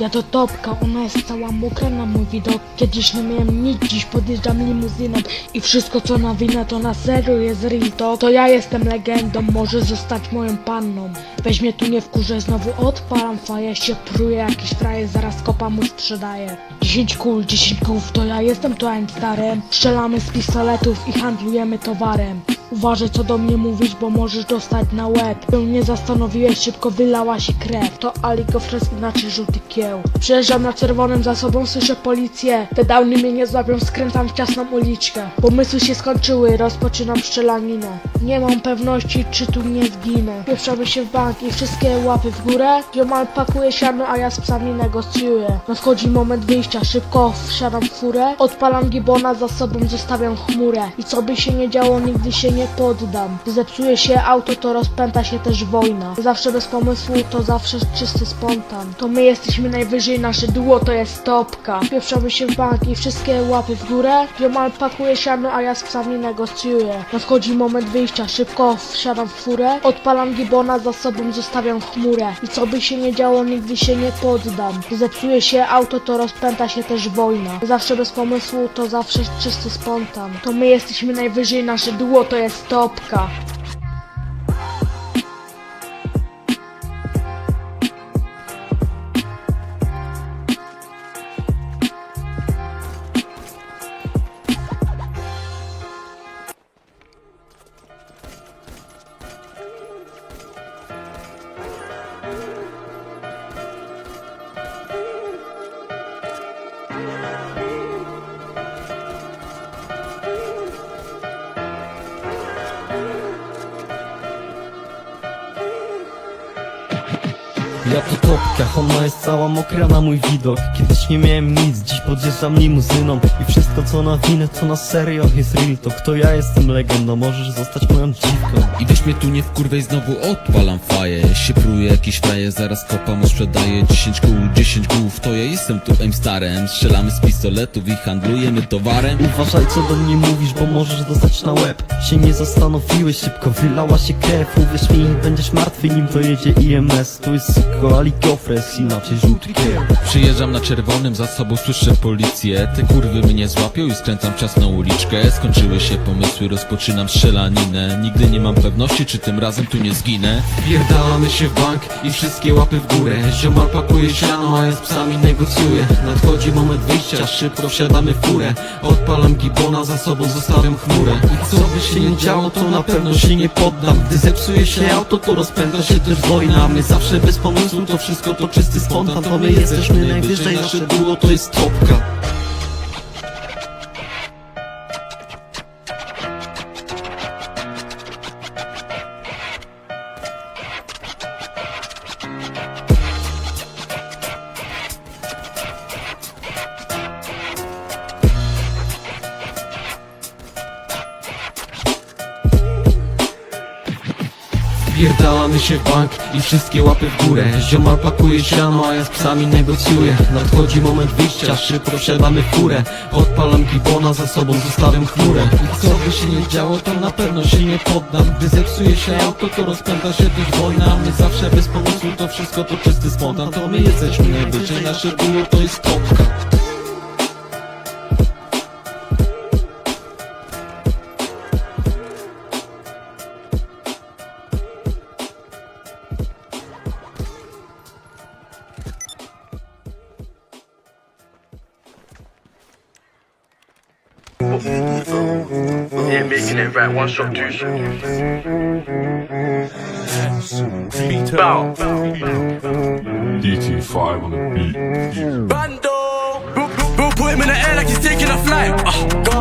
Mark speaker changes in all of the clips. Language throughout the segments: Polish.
Speaker 1: Ja to topka, ona jest cała mokra na mój widok. Kiedyś nie miałem nic, dziś podjeżdżam limuzyną I wszystko co nawinę to na serio jest real To ja jestem legendą, może zostać moją panną. Weź mnie tu nie wkurzę, znowu odpalam faję. Się pruje jakiś frajer, zaraz kopa mu sprzedaję 10 kul, 10 głów, to ja jestem tu starem Strzelamy z pistoletów i handlujemy towarem Uważaj co do mnie mówisz, bo możesz dostać na łeb. Się nie zastanowiłeś, szybko wylała się krew. To Ali Gofres, inaczej żółty kieł. Przejeżdżam na czerwonym, za sobą słyszę policję. Te downy mnie nie złapią, skręcam w ciasną uliczkę. Pomysły się skończyły, rozpoczynam strzelaninę Nie mam pewności, czy tu nie zginę. Pieprzamy się w bank i wszystkie łapy w górę. Ziomal pakuje siano, a ja z psami negocjuję. Nadchodzi moment wyjścia, szybko wsiadam w furę. Odpalam gibona, za sobą zostawiam chmurę. I co by się nie działo, nigdy się nie poddam. Gdy zepsuje się auto, to rozpęta się też wojna. Zawsze bez pomysłu, to zawsze czysty spontan. To my jesteśmy najwyżej, nasze duo to jest topka. Pieprzamy się w bank i wszystkie łapy w górę. Ziomal pakuje siano, a ja z psami negocjuję. Nadchodzi moment wyjścia, szybko wsiadam w furę. Odpalam gibona, za sobą zostawiam chmurę. I co by się nie działo, nigdy się nie poddam. Gdy zepsuje się auto, to rozpęta się też wojna. Zawsze bez pomysłu, to zawsze czysty spontan. To my jesteśmy najwyżej, nasze duo to jest стопка.
Speaker 2: Ja to topka, ona jest cała mokra na mój widok. Kiedyś nie miałem nic, dziś podjeżdżam limuzyną. I wszystko co na winę to na serio jest real. To ja jestem legendą, możesz zostać moją dziwką.
Speaker 3: I weź mnie tu nie wkurwej, znowu odpalam faję. Się pruje jakiś frajer, zaraz kopa mu sprzedaję. 10 kół, 10 głów, to ja jestem tu aim starem. Strzelamy z pistoletów i handlujemy towarem.
Speaker 2: Uważaj co do mnie mówisz, bo możesz dostać na łeb. Się nie zastanowiłeś, szybko wylała się krew. Uwierz mi, będziesz martwy nim to jedzie IMS Tu jest kieł
Speaker 3: Przyjeżdżam na czerwonym, za sobą słyszę policję. Te kurwy mnie złapią i skręcam czas na uliczkę. Skończyły się pomysły, rozpoczynam strzelaninę. Nigdy nie mam pewności, czy tym razem tu nie zginę.
Speaker 4: Pierdalamy się w bank i wszystkie łapy w górę. Ziomal pakuje siano, a ja z psami negocjuję. Nadchodzi moment wyjścia, szybko wsiadamy w furę. Odpalam gibona, za sobą zostawiam chmurę. I co by się nie działo, to na pewno się nie poddam. Gdy zepsuje się auto, to rozpędza się też wojna. My zawsze bez pomysłu, to wszystko to czysty spontan. To my jesteśmy najwyżej, nasze duo to jest topka Pierdalamy się w bank i wszystkie łapy w górę. Ziomal pakuje siano, a ja z psami negocjuję. Nadchodzi moment wyjścia, szybko wsiadamy w furę. Odpalam gibona, za sobą zostawiam chmurę. I co by się nie działo, to na pewno się nie poddam. Gdy zepsuje się auto, to rozpęta się też wojna My zawsze bez pomysłu, to wszystko to czysty spontan. To my jesteśmy najwyżej, nasze duo to jest topka
Speaker 5: les vrais, one sur douze.
Speaker 6: DT5 on the beat
Speaker 7: put him in the air like he's taking a flight. Uh,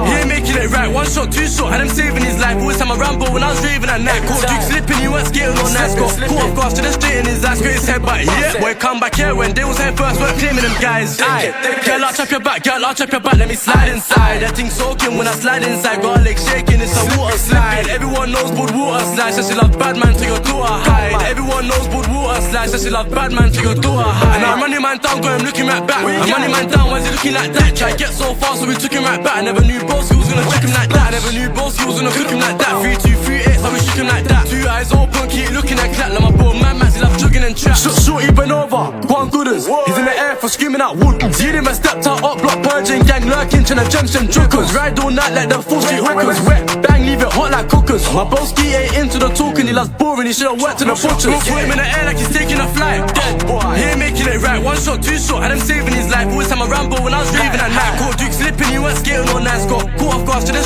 Speaker 7: he ain't making it right. One shot, two shot. Had him saving his life. Always time I Rambo when I was raving at night. Caught Duke slipping, he weren't skating on that score. Caught off guard, stood straight in his eyes, got his head back. Yeah, boy, come back here when they was head first. We're claiming them guys. Aye. Girl, I'll chop your back. Girl, I'll chop your back. Let me slide inside. That thing soaking when I slide inside. Got a leg shaking, it's a water slide. Everyone knows Bud water slide. So she loves bad man to your daughter hide. Everyone knows Bud water slide. So she loves bad man to your daughter hide. And I'm running man down, got him looking right back. I'm running man down, why's he looking like that? Try to get so far, so we took him right back. I never knew Broski was gonna trick him like that. I never knew Broski was gonna cook him like that. Three, two, three, eight, so we shook him like that. Two eyes open, keep looking at clap. Like my bro, man, man, he love jugging and trap. Short, shorty been over, one gooders. He's in the air for screaming out wood. See them and stepped out up block purging gang lurking tryna jump some jokers. Ride all night like the full street hookers. Wet bang leave it hot like cookers. My broski ain't into the talking, he loves boring. He should've worked in the butchers. Put him in the air like he's taking a flight. Dead boy. He ain't making it right. One shot, two shot, had him saving his life. Always had my Rambo when I was raving at night. Caught Duke slipping, he weren't skating on nice. Got caught off guard, should've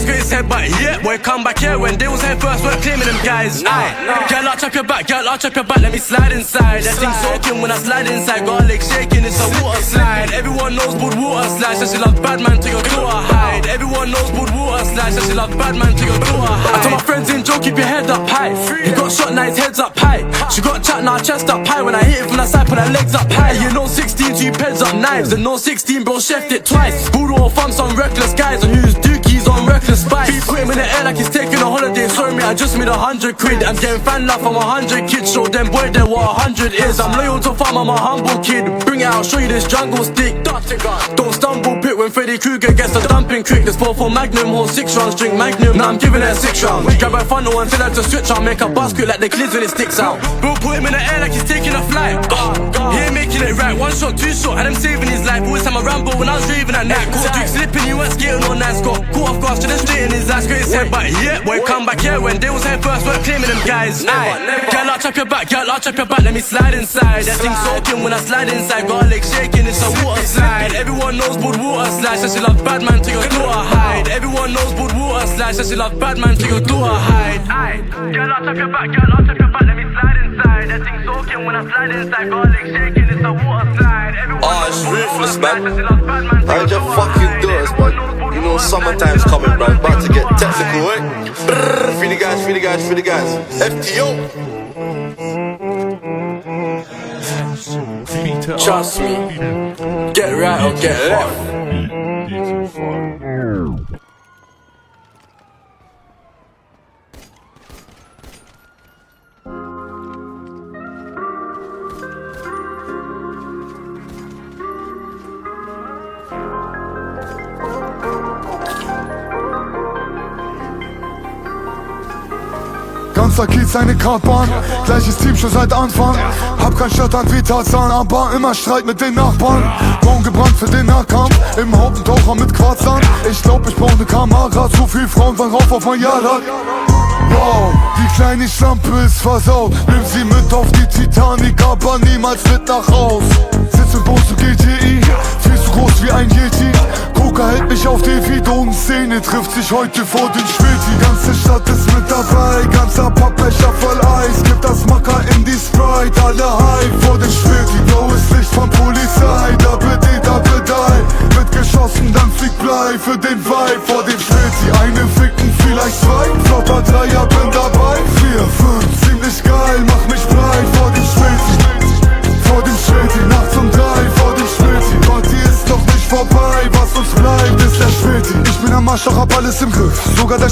Speaker 7: straight in his eyes. Got but yeah, boy, come back here when they was head first. Weren't claiming them guys. Aye, girl, I'll chop your back, girl, I'll chop your back. Let me slide inside. That thing soaking when I slide inside. Leg shaking, it's a water slide. Everyone knows wood water slide. So she loves bad man to your daughter hide. Everyone knows wood water slide. So she loves bad man to your daughter hide. I told my friends in Joe, keep your head up high. He got shot, now his head's up high. She got chat, now chest up high. When I hit it from the side, put her legs up high. You know 16, two peds up knives. And no 16, bro, chefed it twice. Boodle or thumbs on reckless guys. And use dookies on reckless spice. Beat put him in the air like he's taking a holiday. Sorry, me, I just made a hundred quid. I'm getting fan love from a hundred kids. Show them boy that what a hundred is. I'm loyal to farm, I'm a humble kid. Bring it out, show you this jungle stick. Don't stumble pit when Freddy Krueger gets a dumping quick. This 4 for Magnum, hold six rounds, drink Magnum. Now I'm giving it six rounds. We grab a funnel and tell her to switch out. Make a basket like the clips when it sticks out. Bro, put him in the air like he's taking a flight. He ain't making it right. One shot, two shot, had him saving his life. Always had my Rambo when I was raving at night. Caught Duke slipping, he weren't skating on nice. Got caught off guard, should've street in his eyes. His head, but yeah, boy, come back here when they was head first. we're claiming them guys. Aye, girl, I'll chop your back, girl, I'll chop your back. Let me slide inside. That thing soaking when I slide inside. Leg shaking, it's a water slide. Everyone knows wood water slide. So she loves bad man to your daughter hide. Everyone knows wood water slide. So she loves bad man to your daughter hide. Aye, girl, I'll chop your back, girl, I'll chop your back. Let me slide inside. That thing soaking when I slide inside. Leg shaking,
Speaker 8: Oh, it's ruthless, man. I just fucking do us, but you know summertime's coming, bro. About to get technical, eh? Brrr, free the guys, free the guys, free the guys. FTO.
Speaker 7: Trust me. Get right or get left.
Speaker 9: Ganzer Kiez eine Kartbahn, gleiches Team schon seit Anfang. Hab kein Stadtland wie Tarzan, aber immer Streit mit den Nachbarn. Baum gebrannt für den Nahkampf, im Haupentaucher mit Quarzsand. Ich glaub, ich brauch ne Kamera, zu viel Frauen wollen rauf auf mein Jahrrad. Wow, die kleine Schlampe ist versaut. Nimm sie mit auf die Titanic, aber niemals mit nach Haus. Sitz im Boot zu GTI, viel zu groß wie ein Yeti. Coca hält mich auf die Vidon, Szene trifft sich heute vor den Schwed. Die ganze Stadt ist mit dabei, ganzer Pappbecher voll Eis. Gibt das Macker in die Sprite, alle high vor den Schwed. Die blaues Licht von Polizei, da bitte, da bitte. Wird geschossen, dann fliegt Blei für den Vibe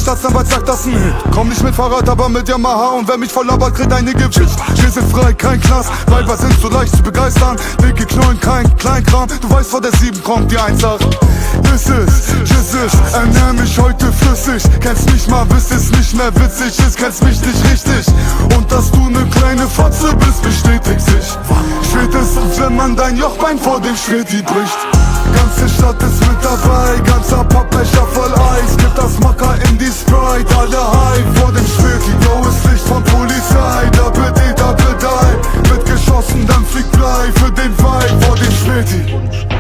Speaker 9: Staatsanwalt sagt, das ein Hit Komm nicht mit Fahrrad, aber mit Yamaha. Und wer mich voll labert, kriegt eine Gewicht Wir sind frei, kein Knast. Weiber sind so leicht zu begeistern. Dicke Knollen, kein Kleinkram. Du weißt, vor der Sieben kommt die Eins sagt Das ist, das ist, ernähr mich heute flüssig. Kennst mich mal, bist es nicht mehr witzig ist. Kennst mich nicht richtig. Und dass du ne kleine Fotze bist, bestätigt sich. Spätestens wenn man dein Jochbein vor dem Schritti bricht Ganze Stadt ist mit dabei, ganzer Pappbecher voll Eis. Gibt das Macker in die Sprite, alle high vor dem Schritti Blaues Licht von Polizei, da bitte, da bitte Wird geschossen, dann fliegt Blei für den Vibe vor dem Schritti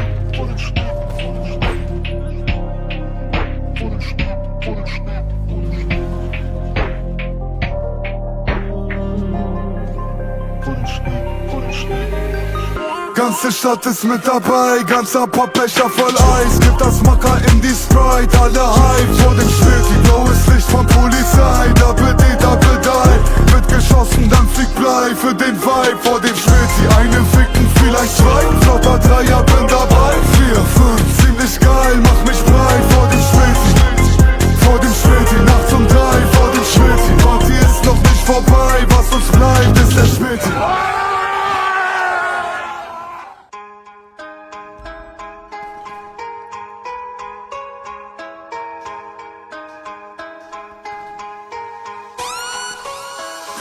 Speaker 9: Ganze Stadt ist mit dabei, ganzer Pappbecher voll Eis. Gibt das Macker in die Sprite, alle high vor dem Schritt Blaues Licht von Polizei, da bitte, da bitte Wird geschossen, dann fliegt Blei für den Vibe vor dem Schritt Die eine ficken, vielleicht zwei, flotter Dreier,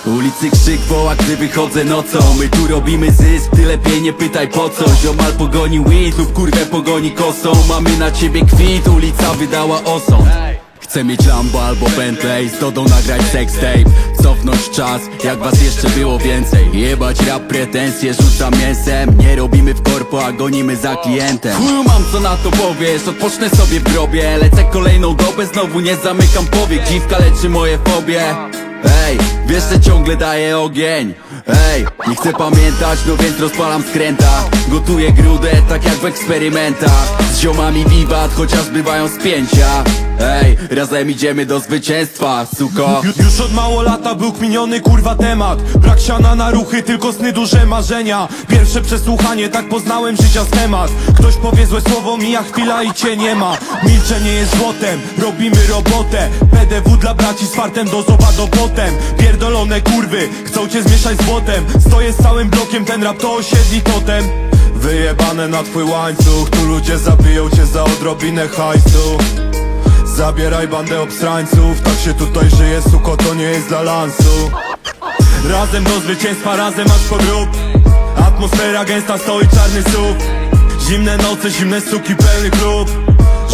Speaker 10: Ulicy krzyk woła, gdy wychodzę nocą. My tu robimy zysk, ty lepiej nie pytaj po co. Ziomal pogoni weed lub kurwę pogoni kosą. Mamy na ciebie kwit, ulica wydała osąd. Chcę mieć Lambo albo Bentley Z Dodą nagrać sextape Cofnąć czas, jak was jeszcze było więcej. Jebać rap pretensje, rzucam mięsem. Nie robimy w korpo, a gonimy za klientem. Chuju mam co na to powiesz, odpocznę sobie w grobie. Lecę kolejną dobę, znowu nie zamykam powiek. Dziwka leczy moje fobie Ej, wiesz, że ciągle daję ogień. Ej, nie chcę pamiętać, no więc rozpalam skręta. Gotuję grudę, tak jak w eksperymentach. Z ziomami wiwat, chociaż bywają spięcia Ej, razem idziemy do zwycięstwa, suko.
Speaker 11: Ju- Już od mało lata był kminiony kurwa temat. Brak siana na ruchy, tylko sny duże marzenia. Pierwsze przesłuchanie, tak poznałem życia schemat Ktoś powie złe słowo, mija chwila i cię nie ma. Milczenie jest złotem, robimy robotę. PDW dla braci z fartem, do zoba do potem. Pierdolone kurwy, chcą cię zmieszać z błotem. Stoję z całym blokiem, ten rap to osiedli totem Wyjebane na twój łańcuch Tu ludzie zabiją cię za odrobinę hajsu Zabieraj bandę obstrańców. Tak się tutaj żyje, suko, to nie jest dla lansu. Razem do zwycięstwa, razem aż po grób. Atmosfera gęsta, stoi czarny słup. Zimne noce, zimne suki, pełny klub.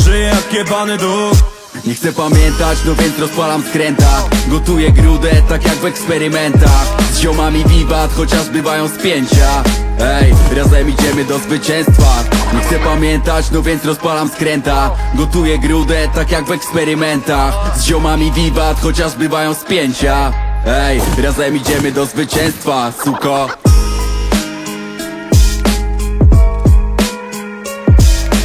Speaker 11: Żyję jak jebany duch
Speaker 10: Nie chcę pamiętać, no więc rozpalam skręta Gotuję grudę, tak jak w eksperymentach. Z ziomami wiwat, chociaż bywają spięcia. Ej, razem idziemy do zwycięstwa. Nie chcę pamiętać, no więc rozpalam skręta Gotuję grudę, tak jak w eksperymentach. Z ziomami wiwat, chociaż bywają spięcia. Ej, razem idziemy do zwycięstwa, suko